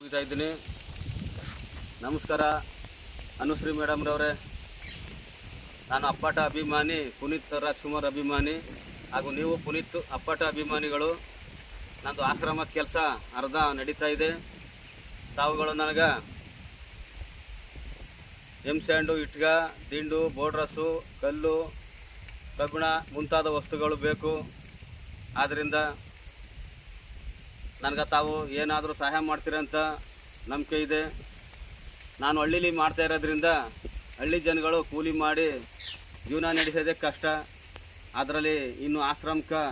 ಹೋಗ್ತಾ ಇದ್ದೀನಿ. ನಮಸ್ಕಾರ. ಅನುಶ್ರೀ ಮೇಡಮ್ರವರೇ. ನಾನು ಅಪ್ಪಟ ಅಭಿಮಾನಿ, ಪುನೀತ್ ರಾಜ್ಕುಮಾರ್ ಅಭಿಮಾನಿ, ಹಾಗೂ ನೀವು ಪುನೀತ್ ಅಪ್ಪಟ ಅಭಿಮಾನಿಗಳು. ನಂದು ಆಶ್ರಮ ಕೆಲಸ ಅರ್ಧ ನಡೀತಾ ಇದೆ. ತಾವುಗಳು ನನಗೆ ಎಂ ಸ್ಯಾಂಡು, ಇಟ್ಗ, ದಿಂಡು, ಬೋಡ್ರಸ್ಸು, ಕಲ್ಲು, ಕಬ್ಬಿಣ ಮುಂತಾದ ವಸ್ತುಗಳು ಬೇಕು. ಆದ್ದರಿಂದ ನನಗೆ ತಾವು ಏನಾದರೂ ಸಹಾಯ ಮಾಡ್ತೀರಂತ ನಂಬಿಕೆ ಇದೆ. ನಾನು ಹಳ್ಳಿಲಿ ಮಾಡ್ತಾ ಇರೋದ್ರಿಂದ ಹಳ್ಳಿ ಜನಗಳು ಕೂಲಿ ಮಾಡಿ ಜೀವನ ನಡೆಸೋದೇ ಕಷ್ಟ. ಅದರಲ್ಲಿ ಇನ್ನು ಆಶ್ರಮಕ್ಕೆ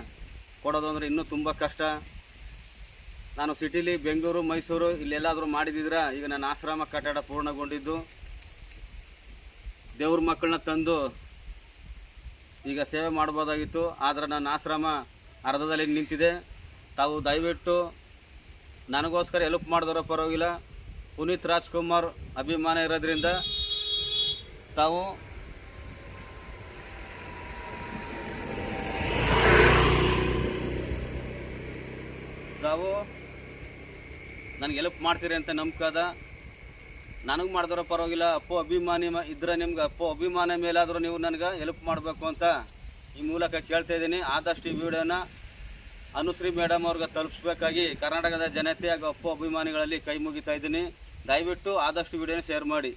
ಕೊಡೋದು ಅಂದರೆ ಇನ್ನೂ ತುಂಬ ಕಷ್ಟ. ನಾನು ಸಿಟಿಲಿ ಬೆಂಗಳೂರು, ಮೈಸೂರು ಇಲ್ಲೆಲ್ಲಾದರೂ ಮಾಡಿದಿದ್ರೆ ಈಗ ನನ್ನ ಆಶ್ರಮ ಕಟ್ಟಡ ಪೂರ್ಣಗೊಂಡಿದ್ದು. ದೇವ್ರ ಮಕ್ಕಳನ್ನ ತಂದು ಈಗ ಸೇವೆ ಮಾಡ್ಬೋದಾಗಿತ್ತು. ಆದರೆ ನನ್ನ ಆಶ್ರಮ ಅರ್ಧದಲ್ಲಿ ನಿಂತಿದೆ. ತಾವು ದಯವಿಟ್ಟು ನನಗೋಸ್ಕರ ಹೆಲ್ಪ್ ಮಾಡಿದ್ರೆ ಪರವಾಗಿಲ್ಲ. ಪುನೀತ್ ರಾಜ್ಕುಮಾರ್ ಅಭಿಮಾನ ಇರೋದ್ರಿಂದ ತಾವು ತಾವು ನನಗೆ ಹೆಲ್ಪ್ ಮಾಡ್ತೀರಿ ಅಂತ ನಂಬಿಕೆ ಅದ ನನಗೆ ಮಾಡಿದ್ರ ಪರವಾಗಿಲ್ಲ. ಅಪ್ಪ ಅಭಿಮಾನಿ ಇದ್ರೆ ನಿಮ್ಗೆ ಅಪ್ಪು ಅಭಿಮಾನ ಮೇಲಾದರೂ ನೀವು ನನಗೆ ಹೆಲ್ಪ್ ಮಾಡಬೇಕು ಅಂತ ಈ ಮೂಲಕ ಕೇಳ್ತಾ ಇದ್ದೀನಿ. ಆದಷ್ಟು ಈ ವಿಡಿಯೋನ ಅನುಶ್ರೀ ಮೇಡಮ್ ಅವ್ರಿಗೆ ತಲುಪಿಸ್ಬೇಕಾಗಿ ಕರ್ನಾಟಕದ ಜನತೆ ಹಾಗೂ ಅಪ್ಪು ಅಭಿಮಾನಿಗಳಲ್ಲಿ ಕೈ ಮುಗಿತಾ ಇದ್ದೀನಿ. ದಯವಿಟ್ಟು ಆದಷ್ಟು ವಿಡಿಯೋನ ಶೇರ್ ಮಾಡಿ.